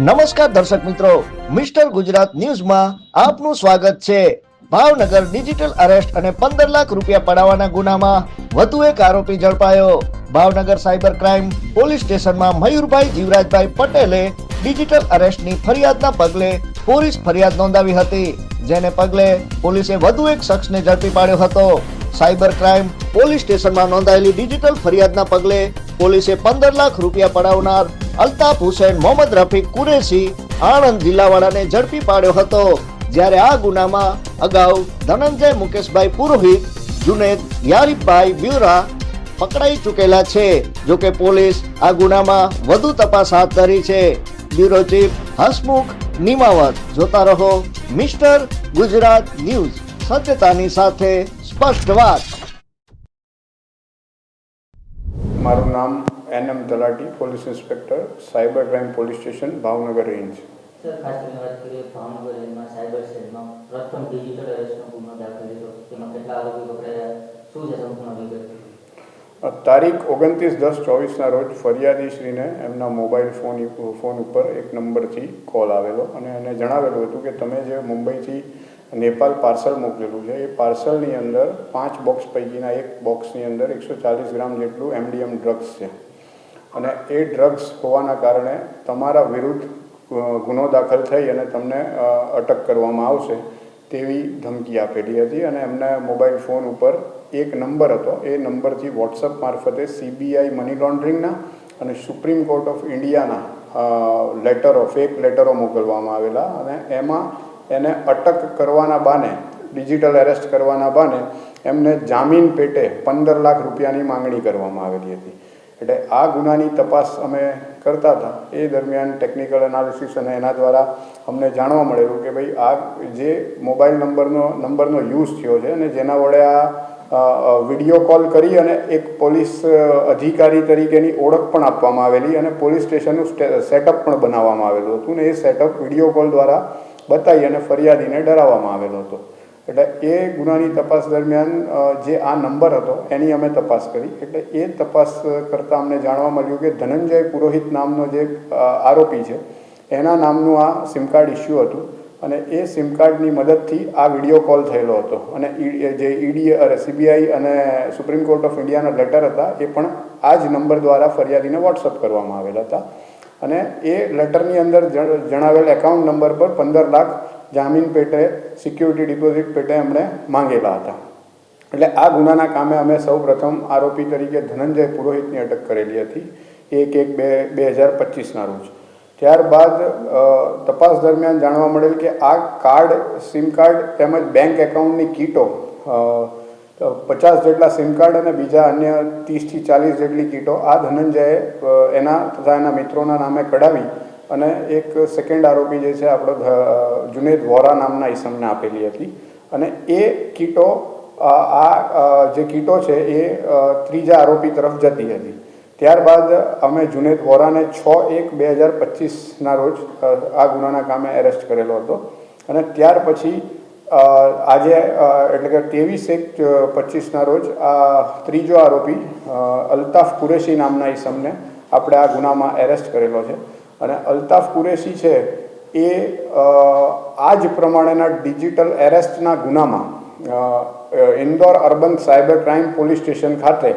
નમસ્કાર દર્શક મિત્રો, મિસ્ટર ગુજરાત ન્યૂઝમાં આપનું સ્વાગત છે. ભાવનગર ડિજિટલ અરેસ્ટ અને પંદર લાખ રૂપિયા પડાવવાના ગુનામાં વધુ એક આરોપી ઝડપાયો. ભાવનગર સાયબર ક્રાઇમ પોલીસ સ્ટેશનમાં મયુરભાઈ જીવરાજભાઈ પટેલે ડિજિટલ અરેસ્ટની ફરિયાદના પગલે પોલીસ ફરિયાદ નોંધાવી હતી, જેને પગલે પોલીસે વધુ એક શખ્સને ઝડપી પાડ્યો હતો. સાયબર ક્રાઇમ પોલીસ સ્ટેશનમાં નોંધાયેલી ડિજિટલ ફરિયાદના પગલે પોલીસે પંદર લાખ રૂપિયા પડાવનાર અલ્તાફ હુસેન, મોહમ્મદ રફીક, કુરેશી, આણંદ જિલ્લાવાળાને ઝડપી પાડ્યો હતો. જ્યારે આ ગુનામાં અગાઉ ધનંજય મુકેશભાઈ પુરોહિત, જુનેદ યારીફભાઈ બ્યુરા પકડાઈ ચૂકેલા છે. જો કે પોલીસ આ ગુનામાં વધુ તપાસ હાથ ધરી છે. બ્યુરો ચીફ હસમુખ નિમાવત, જોતા રહો મિસ્ટર ગુજરાત ન્યૂઝ, સત્યતાની સાથે સ્પષ્ટ વાત. મારું નામ N M Talati police inspector cyber crime police station Bhavnagar range. Sir ખાસ કરીને વાત કરીએ ભાવનગર રેન્જમાં સાયબર સેલમાં પ્રથમ ડિજિટલ અરેસ્ટનો ગુનો દાખલ થયો તેમાં કેટલા આરોપી પકડાયા? શું છે સંપૂર્ણ વિગત? તારીખ ઓગણત્રીસ દસ ચોવીસના રોજ ફરિયાદીશ્રીને એમના મોબાઈલ ફોન ફોન ઉપર એક નંબરથી કોલ આવેલો અને એને જણાવેલું હતું કે તમે જે મુંબઈથી નેપાલ પાર્સલ મોકલેલું છે એ પાર્સલની અંદર પાંચ બોક્સ પૈકીના એક બોક્સની અંદર એકસો ચાલીસ ગ્રામ જેટલું એમડીએમ ડ્રગ્સ છે. અને એ ડ્રગ્સ હોવાના કારણે તમારા વિરુદ્ધ ગુનો દાખલ થઈ અને તમને અટક કરવામાં આવશે તેવી ધમકી આપેલી હતી અને એમને મોબાઈલ ફોન ઉપર એક નંબર હતો. એ નંબરથી વોટ્સઅપ મારફતે સીબીઆઈ મની લોન્ડરિંગના અને સુપ્રીમ કોર્ટ ઓફ ઇન્ડિયાના લેટરો ફેક લેટરો મોકલવામાં આવેલા અને એમાં એને અટક કરવાના બાને ડિજિટલ એરેસ્ટ કરવાના બાને એમને જામીન પેટે પંદર લાખ રૂપિયાની માંગણી કરવામાં આવેલી હતી. એટલે આ ગુનાની તપાસ અમે કરતા હતા. એ દરમિયાન ટેકનિકલ એનાલિસિસ અને એના દ્વારા અમને જાણવા મળેલું કે ભાઈ આ જે મોબાઈલ નંબરનો નંબરનો યુઝ થયો છે અને જેના વડે આ વીડિયો કોલ કરી અને એક પોલીસ અધિકારી તરીકેની ઓળખ પણ આપવામાં આવેલી અને પોલીસ સ્ટેશનનું સેટઅપ પણ બનાવવામાં આવેલું હતું ને એ સેટઅપ વીડિયો કોલ દ્વારા બતાવી અને ફરિયાદીને ડરાવવામાં આવેલો હતો. એટલે એ ગુનાની તપાસ દરમિયાન જે આ નંબર હતો, એની અમે તપાસ કરી. એટલે એ તપાસ કરતાં અમને જાણવા મળ્યું કે ધનંજય પુરોહિત નામનો જે આરોપી છે, એના નામનું આ સિમ કાર્ડ ઇસ્યુ હતું અને એ સિમ કાર્ડની મદદથી આ વીડિયો કોલ થયેલો હતો. અને જે ઈડી, અરે, સીબીઆઈ અને સુપ્રીમ કોર્ટ ઓફ ઇન્ડિયાના લેટર હતા, એ પણ આ જ નંબર દ્વારા ફરિયાદીને વોટ્સઅપ કરવામાં આવેલા હતા. અને એ લેટરની અંદર જણ- જણાવેલ એકાઉન્ટ નંબર પર પંદર લાખ જામીન પેટે સિક્યુરિટી ડિપોઝિટ પેટે એમણે માંગેલા હતા. એટલે આ ગુનાના કામે અમે સૌ આરોપી તરીકે ધનંજય પુરોહિતની અટક કરેલી હતી, એક એક બે બે હજાર પચીસના રોજ. ત્યારબાદ તપાસ દરમિયાન જાણવા મળેલ કે આ કાર્ડ, સિમ કાર્ડ તેમજ બેંક એકાઉન્ટની કીટો પચાસ જેટલા સિમ કાર્ડ અને બીજા અન્ય ત્રીસથી ચાલીસ જેટલી કીટો આ ધનંજયે એના તથા એના મિત્રોના નામે કઢાવી અને એક સેકન્ડ આરોપી જે છે, આપણો જુનેદ વોરા નામના ઈસમને આપેલી હતી. અને એ કીટો આ જે કીટો છે, એ ત્રીજા આરોપી તરફ જતી હતી. ત્યારબાદ અમે જુનેદ વોરાને છ એક બે હજાર પચીસના રોજ આ ગુનાના કામે એરેસ્ટ કરેલો હતો. અને ત્યાર પછી આજે એટલે કે ત્રેવીસ એક પચીસના રોજ, આ ત્રીજો આરોપી અલ્તાફ કુરેશી નામના ઈસમને આપણે આ ગુનામાં એરેસ્ટ કરેલો છે. અને અલ્તાફ કુરેશી છે એ આ જ પ્રમાણેના ડિજિટલ એરેસ્ટના ગુનામાં Indore urban cyber crime police station ખાતે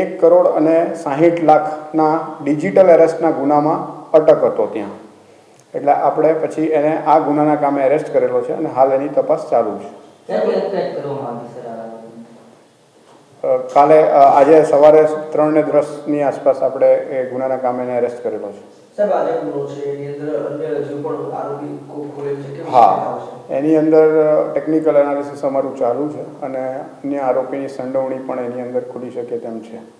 એક કરોડ અને સાહીઠ લાખના ડિજિટલ એરેસ્ટના ગુનામાં અટક હતો ત્યાં. એટલે આપણે પછી એને આ ગુનાના કામે એરેસ્ટ કરેલો છે અને હાલ એની તપાસ ચાલુ છે. કાલે આજે સવારે ત્રણ ને દસની આસપાસ આપણે એ ગુનાના કામે એને એરેસ્ટ કરેલો છે. સાહેબ આજે ગુનો છે એની અંદર અન્ય હજુ પણ આરોપી ખો- છે. કેમ હા. એની અંદર ટેકનિકલ એનાલિસિસ અમારું ચાલુ છે અને અન્ય આરોપીની સંડોવણી પણ એની અંદર ખુલી શકે તેમ છે.